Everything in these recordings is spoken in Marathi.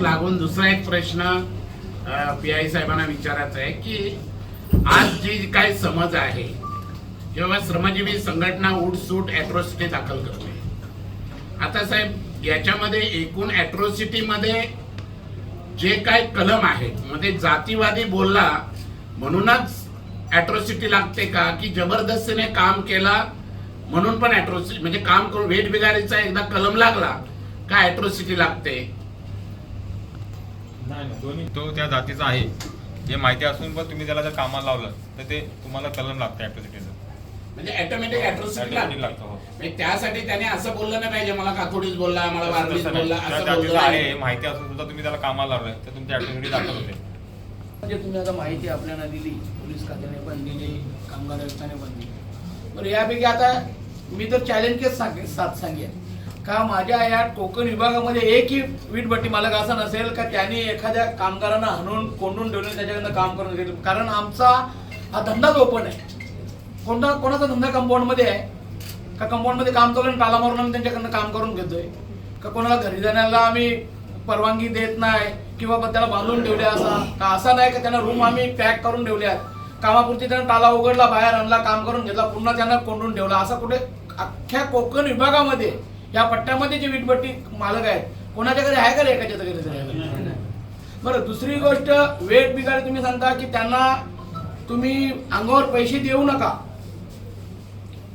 लागून दुसरा एक प्रश्न पी आय साहेबांना विचारायचा आहे की आज जी काय समज आहे किंवा श्रमजीवी संघटना उठसूट अॅट्रॉसिटी दाखल करते. आता साहेब याच्यामध्ये एकूण अॅट्रॉसिटी मध्ये जे काय कलम आहेत म्हणजे जातीवादी बोलला म्हणूनच अॅट्रॉसिटी लागते का? की जबरदस्तीने काम केला म्हणून पण अॅट्रॉसिटी म्हणजे काम करून वेट बिगारीचा एकदा कलम लागला का अॅट्रॉसिटी लागते? नाही नाही, दोन्ही. तो त्या जातीचा आहे. हे माहिती असून पण तुम्ही त्याला जर कामाला लावलं तर ते तुम्हाला कलम लागतं ऍट्रोसिटीचं म्हणजे ऑटोमॅटिक अॅट्रॉसिटी लागतं. लागते हो. म्हणजे त्यासाठी त्याने असं बोललं नाही पाहिजे मला कातोडीच बोलला मला तसं नाही. बोलला त्या असं जातीचं बोललं आहे हे आहे माहिती असून सुद्धा तुम्ही त्याला कामाला लावलं तर तुमची ऍट्रोसिटी दाखल होते. म्हणजे तुम्ही आता माहिती आपल्याला दिली पोलीस खात्याने पण दिली कामगार आयुक्ताने पण दिली. बरं यापैकी आता मी तर चॅलेंज सांगेन साथ सांगेन. का माझ्या या कोकण विभागामध्ये एकही वीटभट्टी मालक असा नसेल का त्यांनी एखाद्या कामगारांना हणून कोंडून ठेवले त्याच्याकडनं काम करून घेतलं? कारण आमचा हा धंदाच ओपन आहे. कोणता कोणाचा धंदा कंपाऊंडमध्ये आहे? का कंपाऊंडमध्ये काम चालू आणि टाला मारून आम्ही त्यांच्याकडनं काम करून घेतोय? का कोणाला घरी जाण्याला आम्ही परवानगी देत नाही? किंवा त्याला बांधून ठेवले असा? का असा नाही का त्यांना रूम आम्ही पॅक करून ठेवल्यात? कामापुरती त्यांना टाला उघडला बाहेर आणला काम करून घेतला पुन्हा त्यांना कोंडून ठेवला? असं कुठे अख्ख्या कोकण विभागामध्ये या पट्ट्यामध्ये जे वीटभट्टी मालक आहेत कोणाच्या घरी आहे का एकाच्या घरी? बरं दुसरी गोष्ट वेट बिगाड तुम्ही सांगता की त्यांना तुम्ही अंगावर पैसे देऊ नका.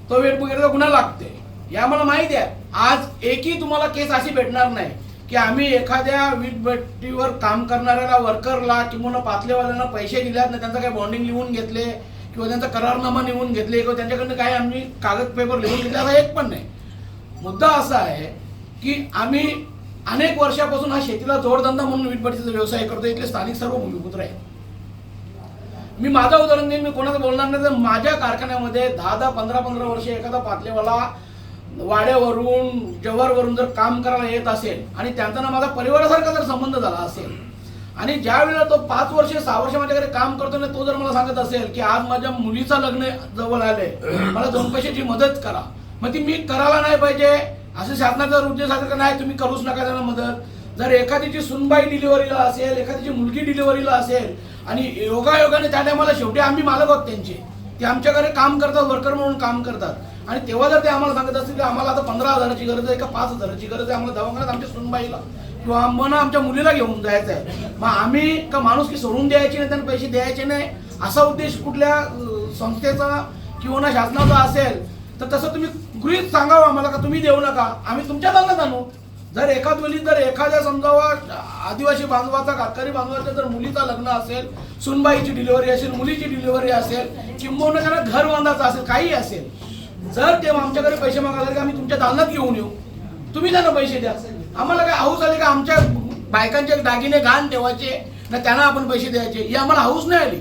तो वेट बिगाडचा गुन्हा लागते? या आम्हाला माहिती आहे. आज एकही तुम्हाला केस अशी भेटणार नाही की आम्ही एखाद्या वीटभट्टीवर काम करणाऱ्याला वर्करला किंवा पातलेवाल्यांना पैसे दिल्यात ना त्यांचं काही बॉन्डिंग लिहून घेतले किंवा त्यांचा करारनामा लिहून घेतले किंवा त्यांच्याकडनं काही आम्ही कागद पेपर लिहून घेतला एक पण नाही. मुद्दा असा आहे की आम्ही अनेक वर्षापासून हा शेतीला जोडधंदा म्हणून वीटभट्टीचा व्यवसाय करतो इथले स्थानिक सर्व भूमिपुत्र आहेत. मी माझं उदाहरण देईन मी कोणाचं बोलणार नाही. तर माझ्या कारखान्यामध्ये दहा दहा पंधरा पंधरा वर्ष एखादा पातलेवाला वाड्यावरून जव्हारवरून जर काम करायला येत असेल आणि त्यांचा ना माझा परिवारासारखा जर संबंध झाला असेल आणि ज्या वेळेला तो पाच वर्ष सहा वर्ष माझ्याकडे काम करतो ना तो जर मला सांगत असेल की आज माझ्या मुलीचं लग्न जवळ आलंय मला दोन पैशाची मदत करा. मग ती मी करायला नाही पाहिजे. असं शासनाचा उद्देश असेल का नाही तुम्ही करूच नका त्यांना मदत. जर एखादीची सुनबाई डिलिव्हरीला असेल एखादीची मुलगी डिलिव्हरीला असेल आणि योगायोगाने त्या टायमाला शेवटी आम्ही मालक आहोत त्यांचे. ते आमच्याकडे काम करतात वर्कर म्हणून काम करतात. आणि तेव्हा जर ते आम्हाला सांगत असतील की आम्हाला आता पंधरा हजाराची गरज आहे का पाच हजाराची गरज आहे आम्हाला दवाखान्यात आमच्या सुनबाईला किंवा मन आमच्या मुलीला घेऊन जायचं आहे. मग आम्ही का माणूस की सोडून द्यायचे नाही त्यांना पैसे द्यायचे नाही? असा उद्देश कुठल्या संस्थेचा किंवा शासनाचा असेल तर तसं तुम्ही गृहित सांगावं आम्हाला का? तुम्ही देऊ नका. आम्ही तुमच्या दालनात आणू. जर एखाद वेळी जर एखाद्या समजावा आदिवासी बांधवाचा कातकरी बांधवाचा जर मुलीचा लग्न असेल सुनबाईची डिलिव्हरी असेल मुलीची डिलिव्हरी असेल किंबहुना त्यांना घर बांधायचं असेल काही असेल जर ते आमच्याकडे पैसे मागायला की आम्ही तुमच्या दालनात घेऊन येऊ. तुम्ही त्यांना पैसे द्या. आम्हाला काय हाऊस आली का? आमच्या बायकांचे दागिने घाण ठेवायचे ना त्यांना आपण पैसे द्यायचे ही आम्हाला हाऊस नाही आली.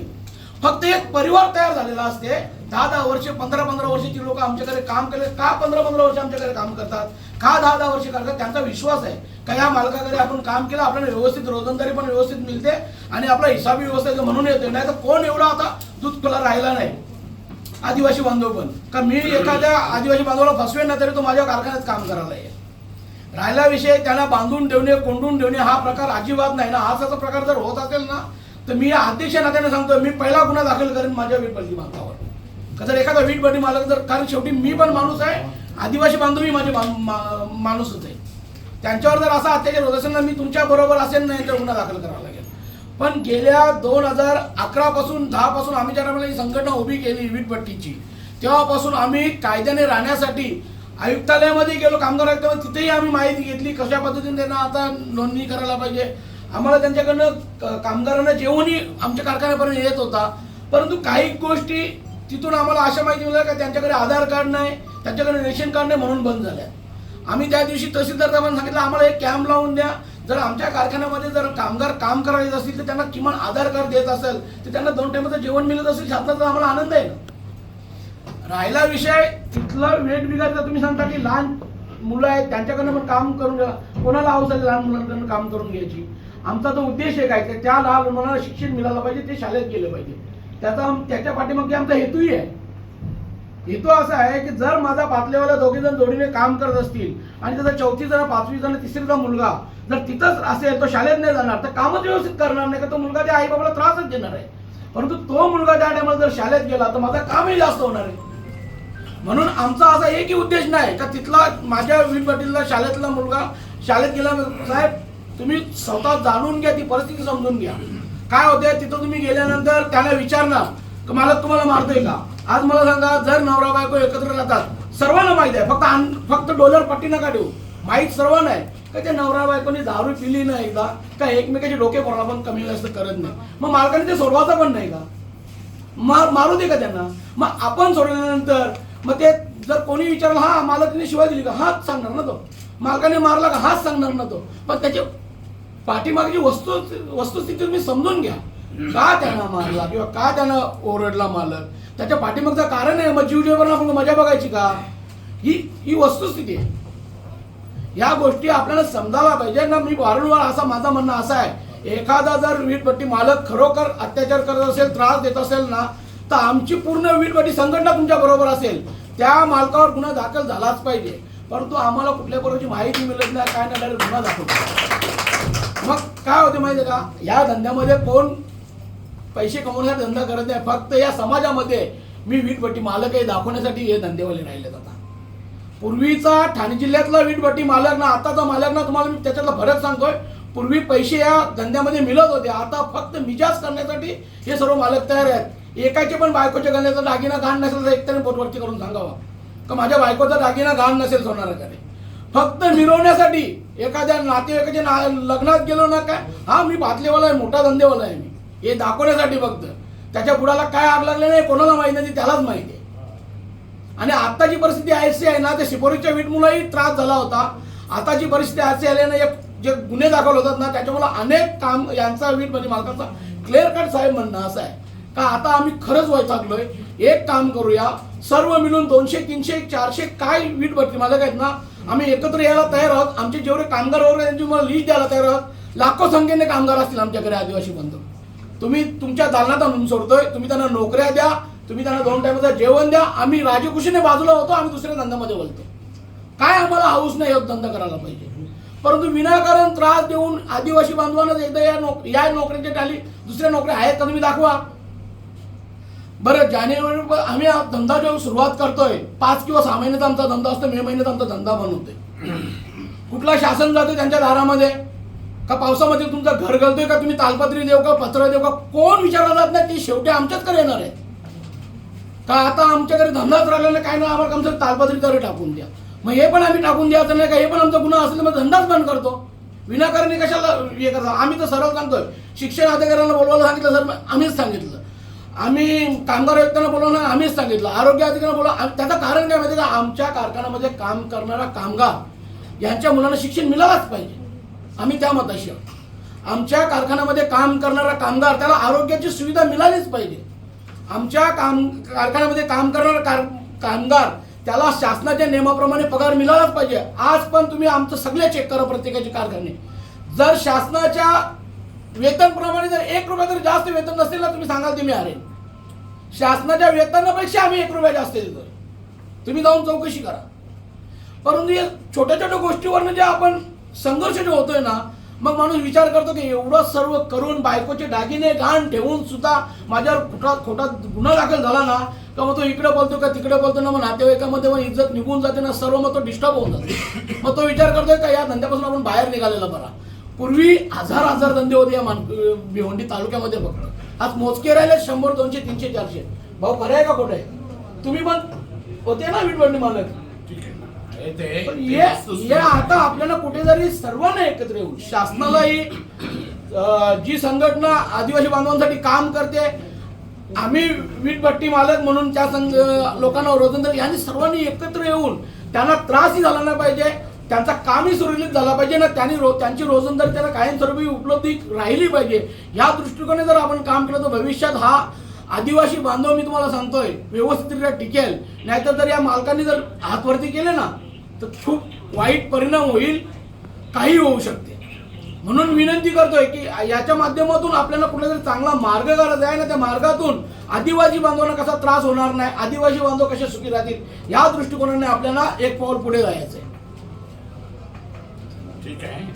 फक्त एक परिवार तयार झालेला असते दहा दहा वर्ष पंधरा पंधरा वर्षाची लोक आमच्याकडे काम केले का पंधरा पंधरा वर्ष आमच्याकडे काम करतात? का दहा दहा वर्ष करतात? त्यांचा विश्वास आहे. का या मालकाकडे आपण काम केलं आपल्याला व्यवस्थित रोजंदारी पण व्यवस्थित मिळते आणि आपला हिसाबी व्यवस्था म्हणून येतो नाही तर कोण एवढा आता दूध तुला राहिला नाही? आदिवासी बांधव पण. का मी एखाद्या आदिवासी बांधवाला फसवेन ना तरी तो माझ्या कारखान्यात काम करायला येईल. राहिला विषय त्यांना बांधून ठेवणे कोंडून ठेवणे हा प्रकार अजिबात नाही ना. हाच असा प्रकार जर होत असेल ना तर मी या अध्यक्ष नात्याने सांगतो मी पहिला गुन्हा दाखल करेन माझ्या विपल्ली बांधावर का जर एखादा वीट वीटपट्टी मालक जर कारण शेवटी मी पण माणूस आहे आदिवासी बांधवी माझे मा- मा- माणूसच आहे. त्यांच्यावर जर असा अत्याचार होत असेल ना मी तुमच्या बरोबर असेल नाही तर गुन्हा दाखल करावा लागेल. पण गेल्या दोन हजार अकरा पासून दहा पासून आम्ही ज्या टायमाला ही संघटना उभी केली वीटपट्टीची तेव्हापासून आम्ही कायद्याने राहण्यासाठी आयुक्तालयामध्ये गेलो कामगार आयुक्तामध्ये तिथेही आम्ही माहिती घेतली कशा पद्धतीने त्यांना आता नोंदणी करायला पाहिजे. आम्हाला त्यांच्याकडनं क- कामगारांना जेवणही आमच्या कारखान्यापर्यंत येत होता. परंतु काही गोष्टी तिथून आम्हाला अशा माहिती मिळाल्या का त्यांच्याकडे आधार कार्ड नाही त्यांच्याकडे रेशन कार्ड नाही म्हणून बंद झाल्या. आम्ही त्या दिवशी तहसीलदार साहेबांना सांगितलं आम्हाला एक कॅम्प लावून द्या. जर आमच्या कारखान्यामध्ये जर कामगार काम करायचे असतील तर त्यांना किमान आधार कार्ड देत असेल तर त्यांना दोन टाइमचं जेवण मिळत असेल शासनाचा आम्हाला आनंद आहे ना. राहिला विषय तिथला वेट बिघाडचा तुम्ही सांगता की लहान मुलं आहेत त्यांच्याकडनं पण काम करून घ्या. कोणाला हौस आहे लहान मुलांकडनं काम करून घ्यायची? आमचा तो उद्देश एक आहे की त्या लहान मुलांना शिक्षण मिळालं पाहिजे ते शाळेत गेलं पाहिजे. त्याचा त्याच्या पाठीमागे आमचा हेतूही आहे. हेतू असा आहे की जर माझा पातलेवाला दोघे जण जोडीने काम करत असतील आणि त्याचा चौथी जण पाचवी जण तिसरीचा मुलगा जर तिथंच असेल तो शाळेत नाही जाणार तर कामच व्यवस्थित करणार नाही का? तो मुलगा त्या आई बाबाला त्रासच देणार आहे. परंतु तो मुलगा त्या टायमाला जर शाळेत गेला तर माझा कामही जास्त होणार आहे. म्हणून आमचा असा एकही उद्देश नाही का तिथला माझ्या वीटभट्टीला शाळेतला मुलगा शाळेत गेला साहेब तुम्ही स्वतः जाणून घ्या ती परिस्थिती समजून घ्या. काय होते तिथं तुम्ही गेल्यानंतर त्याला विचारणार मला तुम्हाला मारतोय का? आज मला सांगा जर नवरा बायको एकत्र राहतात सर्वांना माहीत आहे फक्त फक्त डोलर पट्टी नका देऊ. माहीत सर्वांना आहे का त्या नवरा बायकोनी दारू पिली नाही का? का एकमेकाचे डोके कोणाला पण कमी जास्त करत नाही? मग मालकाने ते सोडवायचं पण नाही का? मार मारू दे का त्यांना? मग आपण सोडल्यानंतर मग ते जर कोणी विचारलं हा मालकाने शिवाय दिली का? हाच सांगणार ना तो. मालकाने मारला का? हाच सांगणार ना तो. पण त्याचे पाठीमागची वस्तू वस्तुस्थिती तुम्ही समजून घ्या. का त्यांना मारला किंवा का त्यांना ओरडला मालक त्याच्या पाठीमागचं कारण आहे मग जीव जीवन आपण मजा बघायची का? ही ही वस्तुस्थिती आहे. या गोष्टी आपल्याला समजायला पाहिजे. ना मी वारंवार असा माझा म्हणणं असं आहे. एखादा जर वीटभट्टी मालक खरोखर अत्याचार करत असेल त्रास देत असेल ना तर आमची पूर्ण वीटभट्टी संघटना तुमच्या बरोबर असेल. त्या मालकावर गुन्हा दाखल झालाच पाहिजे. परंतु आम्हाला कुठल्या प्रकारची माहिती मिळत नाही काय नाही गुन्हा दाखवतो. मग काय होते माहिती का? या धंद्यामध्ये कोण पैसे कमवण्याचा धंदा करत नाही फक्त या समाजामध्ये मी वीटभट्टी मालक आहे दाखवण्यासाठी हे धंदेवाले राहिलेत आता. पूर्वीचा ठाणे जिल्ह्यातला वीटभट्टी मालक ना आताचा मालक ना तुम्हाला मी त्याच्यातला फरक सांगतोय. पूर्वी पैसे या धंद्यामध्ये मिळत होते आता फक्त मिजाज करण्यासाठी हे सर्व मालक तयार आहेत. एकाचे पण बायकोच्या गण्याचा दागिना घाण नसेल तर एकट्याने पोटवरती करून सांगावा. का माझ्या बायकोचा दागिना घाण नसेल सोनाराकडे? फक्त मिरवण्यासाठी एखाद्या नातेवाईकाच्या ना लग्नात गेलो ना काय? हा मी बातलेवाला आहे मोठा धंदेवाला आहे मी. हे दाखवण्यासाठी फक्त. त्याच्या बुडाला काय आग लागले नाही कोणाला माहिती नाही ते त्यालाच माहिती आहे. आणि आत्ताची परिस्थिती अशी आहे ना ते शिपोरीच्या वीटमुळेही त्रास झाला होता. आताची परिस्थिती अशी आली ना एक जे गुन्हे दाखल होतात ना त्याच्यामुळे अनेक काम यांचा वीट म्हणजे मालकाचा क्लिअर कट साहेब म्हणणं असं आहे. का आता आम्ही खरंच वैतागलोय. एक काम करूया. सर्व मिळून दोनशे तीनशे चारशे काय वीट भरती मालक आहेत ना आम्ही एकत्र यायला तयार आहोत. आमचे जेवढे कामगार वगैरे त्यांची मला लिस्ट द्यायला तयार आहोत. लाखो संख्येने कामगार असतील आमच्याकडे आदिवासी बंधू. तुम्ही तुमच्या दालनात आणून सोडतोय तुम्ही त्यांना नोकऱ्या द्या तुम्ही त्यांना दोन टायमाचं जेवण द्या. आम्ही राजकुशीने बाजूला होतो आम्ही दुसऱ्या धंद्यामध्ये बोलतो. काय आम्हाला हाऊस नाही होत धंदा करायला पाहिजे. परंतु विनाकारण त्रास देऊन आदिवासी बांधवांनाच एकदा या नोक या नोकऱ्यांच्या खाली दुसऱ्या नोकऱ्या आहेत का तुम्ही दाखवा. बरं जानेवारी आम्ही धंदा जेव्हा सुरुवात करतोय पाच किंवा सहा महिन्याचा आमचा धंदा असतो मे महिन्यात आमचा धंदा बनवतोय. कुठला शासन जातोय त्यांच्या दारामध्ये? का पावसामध्ये तुमचं घर घालतोय का तुम्ही तालपत्री देऊ का पत्र देऊ का कोण विचारला जात नाही ती शेवटी आमच्याचकडे येणार आहे. का आता आमच्याकडे धंदाच राहिला नाही काय ना आम्हाला कमसे तालपत्री तरी टाकून द्या. मग हे पण आम्ही टाकून द्यायचं नाही का? हे पण आमचा गुन्हा असेल मग धंदाच बंद करतो. विनाकारण कशाला हे करतो? आम्ही तर सरळ सांगतोय. शिक्षण अधिकाऱ्यांना बोलवायला सांगितलं सर आम्हीच सांगितलं. आम्ही कामगार आयुक्तांना बोलवणं आम्हीच सांगितलं. आरोग्य अधिकाऱ्यांना बोलवा त्याचं कारण काय माहिती का? आमच्या कारखान्यामध्ये काम करणारा कामगार यांच्या मुलांना शिक्षण मिळालंच पाहिजे. आम्ही त्या मताशी आहोत. आमच्या कारखान्यामध्ये काम करणारा कामगार त्याला आरोग्याची सुविधा मिळालीच पाहिजे. आमच्या काम कारखान्यामध्ये काम करणारा कार कामगार त्याला शासनाच्या नियमाप्रमाणे पगार मिळालाच पाहिजे. आज पण तुम्ही आमचं सगळे चेक करा प्रत्येकाचे कारखाने. जर शासनाच्या वेतनप्रमाणे जर एक रुपया जर जास्त वेतन नसेल ना तुम्ही सांगाल तुम्ही अरे. शासनाच्या वेतनापेक्षा आम्ही एक रुपया जास्त देतो. तुम्ही जाऊन चौकशी करा. परंतु या छोट्या छोट्या गोष्टीवरनं जे म्हणजे आपण संघर्ष जो होतोय ना मग माणूस विचार करतो की एवढं सर्व करून बायकोचे दागिने घाण ठेवून सुद्धा माझ्यावर खोटा खोटा गुन्हा दाखल झाला ना का मग तो इकडे बोलतो का तिकडे बोलतो ना मग नातेवाईकामध्ये मग इज्जत निघून जाते ना सर्व मग तो डिस्टर्ब होऊन जातो. मग तो विचार करतोय का या धंद्यापासून आपण बाहेर निघालेला बरा. पूर्वी हजार हजार धंदे होते या मान भिवंडी तालुक्यामध्ये फक्त. आज मोजके राहिले शंभर दोनशे तीनशे चारशे. भाऊ खरं आहे का खोटं आहे तुम्ही पण होते ना वीटबंडी मालक? हे पण हे हे आता आपल्याला कुठेतरी सर्वांना एकत्र येऊन शासनालाही अं, जी संघटना आदिवासी बांधवांसाठी काम करते आम्ही वीटभट्टी मालक म्हणून त्या संघ लोकांना रोजंदारी यांनी सर्वांनी एकत्र येऊन त्यांना त्रासही झाला नाही पाहिजे. त्यांचा कामही सुरळीत झाला पाहिजे ना त्यांनी रो त्यांची रोजंदारी त्यांना कायमस्वरूपी उपलब्धी राहिली पाहिजे या दृष्टिकोने जर आपण काम केलं तर भविष्यात हा आदिवासी बांधव मी तुम्हाला सांगतोय व्यवस्थितरित्या टिकेल. नाहीतर जर या मालकांनी जर हातवरती केले ना तर खूप वाईट परिणाम होईल काही होऊ शकते. म्हणून विनंती करतोय की याच्या माध्यमातून आपल्याला कुठला चांगला मार्ग काढायचा आहे ना त्या मार्गातून आदिवासी बांधवांना कसा त्रास होणार नाही आदिवासी बांधव कसे सुखी राहतील या दृष्टिकोनाने आपल्याला एक पाऊल पुढे जायचं आहे ठीक आहे